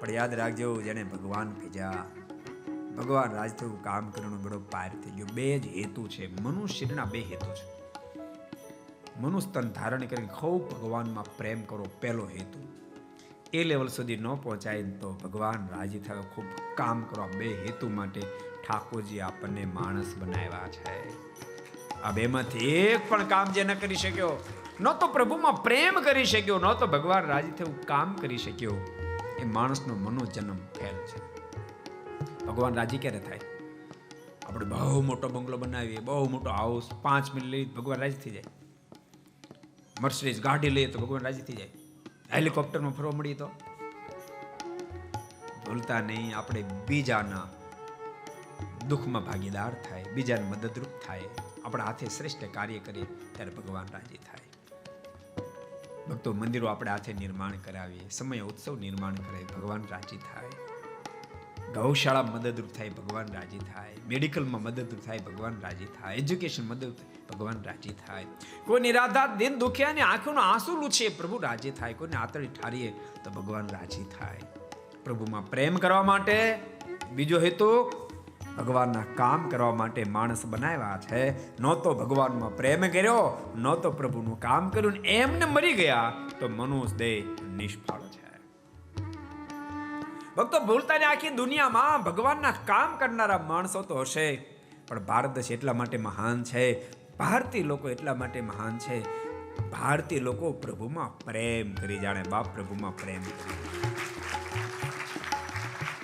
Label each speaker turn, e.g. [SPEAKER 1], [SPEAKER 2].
[SPEAKER 1] પણ યાદ રાખજો જેને ભગવાન ભીજા, ભગવાન રાજ થયું કામ કરવાનો બડો પાર થઈ ગયો. બે જ હેતુ છે. મનુષ્યના બે હેતુ છે. મનુસ્તન ધારણ કરીને ખૂબ ભગવાનમાં પ્રેમ કરો પહેલો હેતુ. એ લેવલ સુધી ન પહોંચાય તો ભગવાન રાજી થયો ખૂબ કામ કરો બે હેતુ માટે ઠાકોરજી આપણને માણસ બનાવ્યા છે. આ બેમાંથી એક પણ કામ જે ન કરી શક્યો, ન તો પ્રભુમાં પ્રેમ કરી શક્યો, ન તો ભગવાન રાજી થયું કામ કરી શક્યો. એ માણસનો મનોજન્મ ફેલ છે. ભગવાન રાજી ક્યારે થાય? આપણે બહુ મોટો બંગલો બનાવીએ, બહુ મોટો હાઉસ પાંચ મિનિટ લઈ ભગવાન રાજી થઈ જાય. મર્સિડીઝ ગાડી લઈએ તો ભગવાન રાજી થઈ જાય. હેલિકોપ્ટરમાં ફરવા મળીએ તો? ભૂલતા નહીં, આપણે બીજાના દુઃખમાં ભાગીદાર થાય, બીજાને મદદરૂપ થાય, આપણા હાથે શ્રેષ્ઠ કાર્ય કરીએ ત્યારે ભગવાન રાજી થાય. ભક્તો, મંદિરો આપણે હાથે નિર્માણ કરાવીએ, સમય ઉત્સવ નિર્માણ કરે, ભગવાન રાજી થાય. ગૌશાળા મદદરૂપ થાય, ભગવાન રાજી થાય. મેડિકલમાં મદદરૂપ થાય, ભગવાન રાજી થાય. એજ્યુકેશન મદદ ભગવાન રાજી થાય. કોઈ નિરાધાર દિન દુખ્યાને આંખોનું આંસુ લૂછે, પ્રભુ રાજી થાય. કોઈને આતળી ઠારીએ તો ભગવાન રાજી થાય. પ્રભુમાં પ્રેમ કરવા માટે બીજો હેતુ ભગવાનના કામ કરવા માટે માણસ બનાવ્યા છે. ન તો ભગવાનમાં પ્રેમ કર્યો, ન તો પ્રભુનું કામ કર્યું એમને મરી ગયા તો મનુષ્ય દેહ નિષ્ફળ છે. ભક્તો, ભૂલતા ને આખી દુનિયામાં ભગવાનના કામ કરનારા માણસો તો હશે. પણ ભારત દેશ એટલા માટે મહાન છે, ભારતીય લોકો એટલા માટે મહાન છે. ભારતીય લોકો પ્રભુમાં પ્રેમ કરી જાણે, બાપ પ્રભુમાં પ્રેમ કરી.